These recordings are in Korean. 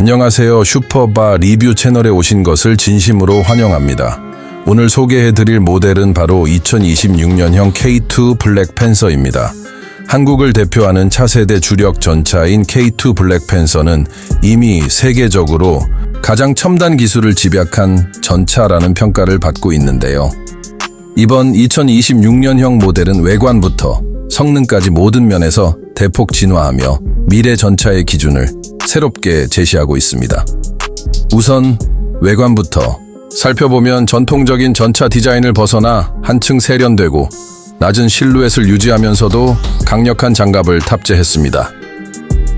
안녕하세요. 슈퍼바 리뷰 채널에 오신 것을 진심으로 환영합니다. 오늘 소개해드릴 모델은 바로 2026년형 K2 블랙 팬서입니다. 한국을 대표하는 차세대 주력 전차인 K2 블랙 팬서는 이미 세계적으로 가장 첨단 기술을 집약한 전차라는 평가를 받고 있는데요. 이번 2026년형 모델은 외관부터 성능까지 모든 면에서 대폭 진화하며 미래 전차의 기준을 새롭게 제시하고 있습니다. 우선 외관부터 살펴보면 전통적인 전차 디자인을 벗어나 한층 세련되고 낮은 실루엣을 유지하면서도 강력한 장갑을 탑재했습니다.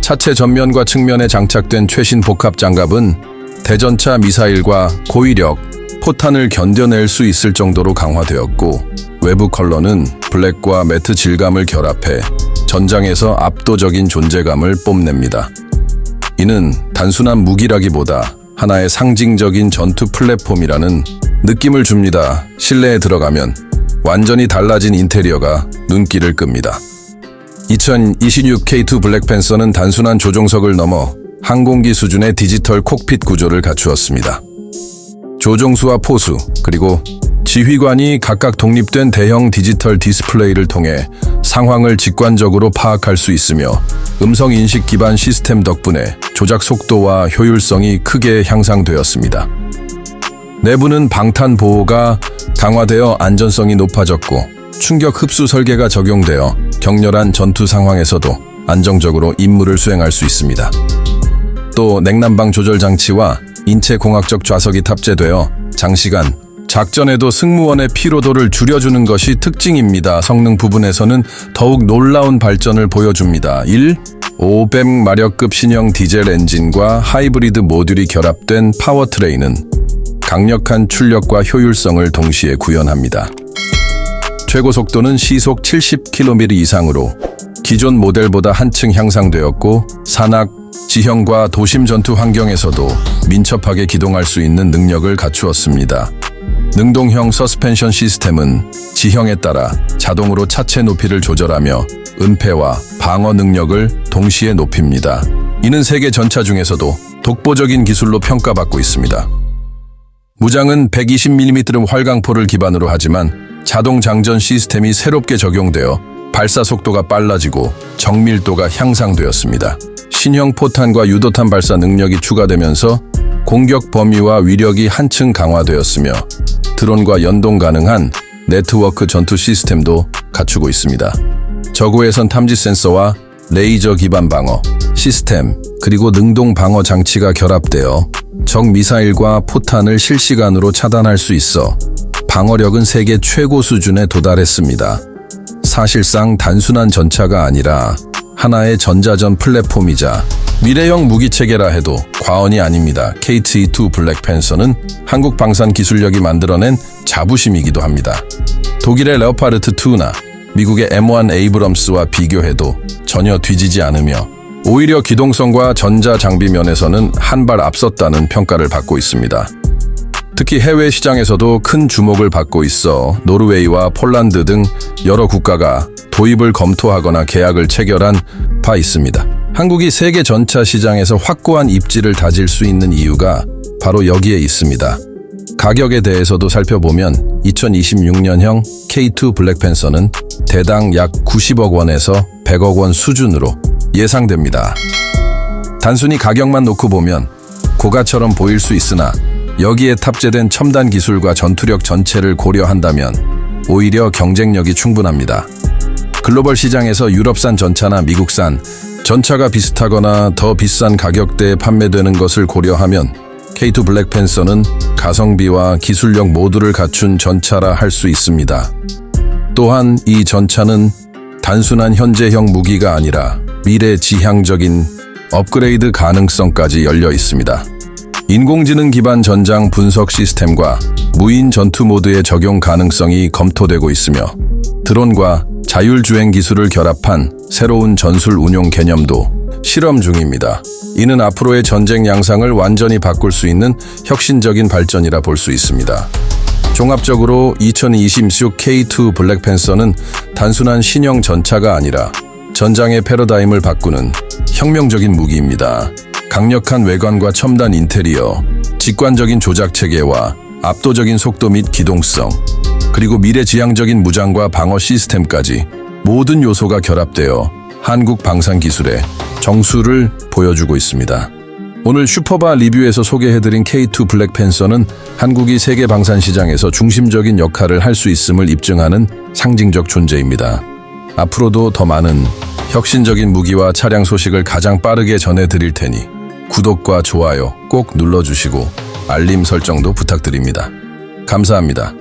차체 전면과 측면에 장착된 최신 복합 장갑은 대전차 미사일과 고위력 포탄을 견뎌낼 수 있을 정도로 강화되었고 외부 컬러는 블랙과 매트 질감을 결합해 전장에서 압도적인 존재감을 뽐냅니다. 이는 단순한 무기라기보다 하나의 상징적인 전투 플랫폼이라는 느낌을 줍니다. 실내에 들어가면 완전히 달라진 인테리어가 눈길을 끕니다. 2026 K2 블랙팬서는 단순한 조종석을 넘어 항공기 수준의 디지털 콕핏 구조를 갖추었습니다. 조종수와 포수, 그리고 지휘관이 각각 독립된 대형 디지털 디스플레이를 통해 상황을 직관적으로 파악할 수 있으며 음성 인식 기반 시스템 덕분에 조작 속도와 효율성이 크게 향상되었습니다. 내부는 방탄 보호가 강화되어 안전성이 높아졌고 충격 흡수 설계가 적용되어 격렬한 전투 상황에서도 안정적으로 임무를 수행할 수 있습니다. 또 냉난방 조절 장치와 인체 공학적 좌석이 탑재되어 장시간 작전에도 승무원의 피로도를 줄여주는 것이 특징입니다. 성능 부분에서는 더욱 놀라운 발전을 보여줍니다. 1. 500 마력급 신형 디젤 엔진과 하이브리드 모듈이 결합된 파워트레인은 강력한 출력과 효율성을 동시에 구현합니다. 최고 속도는 시속 70km 이상으로 기존 모델보다 한층 향상되었고 산악, 지형과 도심 전투 환경에서도 민첩하게 기동할 수 있는 능력을 갖추었습니다. 능동형 서스펜션 시스템은 지형에 따라 자동으로 차체 높이를 조절하며 은폐와 방어 능력을 동시에 높입니다. 이는 세계 전차 중에서도 독보적인 기술로 평가받고 있습니다. 무장은 120mm 활강포를 기반으로 하지만 자동 장전 시스템이 새롭게 적용되어 발사 속도가 빨라지고 정밀도가 향상되었습니다. 신형 포탄과 유도탄 발사 능력이 추가되면서 공격 범위와 위력이 한층 강화되었으며 드론과 연동 가능한 네트워크 전투 시스템도 갖추고 있습니다. 저고해선 탐지 센서와 레이저 기반 방어 시스템 그리고 능동 방어 장치가 결합되어 적 미사일과 포탄을 실시간으로 차단할 수 있어 방어력은 세계 최고 수준에 도달했습니다. 사실상 단순한 전차가 아니라 하나의 전자전 플랫폼이자 미래형 무기 체계라 해도 과언이 아닙니다. KT-2 블랙팬서는 한국 방산 기술력이 만들어낸 자부심이기도 합니다. 독일의 레오파르트 2나 미국의 M1 에이브럼스와 비교해도 전혀 뒤지지 않으며 오히려 기동성과 전자 장비 면에서는 한 발 앞섰다는 평가를 받고 있습니다. 특히 해외 시장에서도 큰 주목을 받고 있어 노르웨이와 폴란드 등 여러 국가가 도입을 검토하거나 계약을 체결한 바 있습니다. 한국이 세계 전차 시장에서 확고한 입지를 다질 수 있는 이유가 바로 여기에 있습니다. 가격에 대해서도 살펴보면 2026년형 K2 블랙팬서는 대당 약 90억 원에서 100억 원 수준으로 예상됩니다. 단순히 가격만 놓고 보면 고가처럼 보일 수 있으나 여기에 탑재된 첨단 기술과 전투력 전체를 고려한다면 오히려 경쟁력이 충분합니다. 글로벌 시장에서 유럽산 전차나 미국산 전차가 비슷하거나 더 비싼 가격대에 판매되는 것을 고려하면 K2 블랙팬서는 가성비와 기술력 모두를 갖춘 전차라 할 수 있습니다. 또한 이 전차는 단순한 현재형 무기가 아니라 미래 지향적인 업그레이드 가능성까지 열려 있습니다. 인공지능 기반 전장 분석 시스템과 무인 전투 모드의 적용 가능성이 검토되고 있으며 드론과 자율주행 기술을 결합한 새로운 전술 운용 개념도 실험 중입니다. 이는 앞으로의 전쟁 양상을 완전히 바꿀 수 있는 혁신적인 발전이라 볼 수 있습니다. 종합적으로 2026 K2 블랙팬서는 단순한 신형 전차가 아니라 전장의 패러다임을 바꾸는 혁명적인 무기입니다. 강력한 외관과 첨단 인테리어, 직관적인 조작 체계와 압도적인 속도 및 기동성, 그리고 미래지향적인 무장과 방어 시스템까지 모든 요소가 결합되어 한국 방산 기술의 정수를 보여주고 있습니다. 오늘 슈퍼바 리뷰에서 소개해드린 K2 블랙팬서는 한국이 세계 방산 시장에서 중심적인 역할을 할 수 있음을 입증하는 상징적 존재입니다. 앞으로도 더 많은 혁신적인 무기와 차량 소식을 가장 빠르게 전해드릴 테니 구독과 좋아요 꼭 눌러주시고 알림 설정도 부탁드립니다. 감사합니다.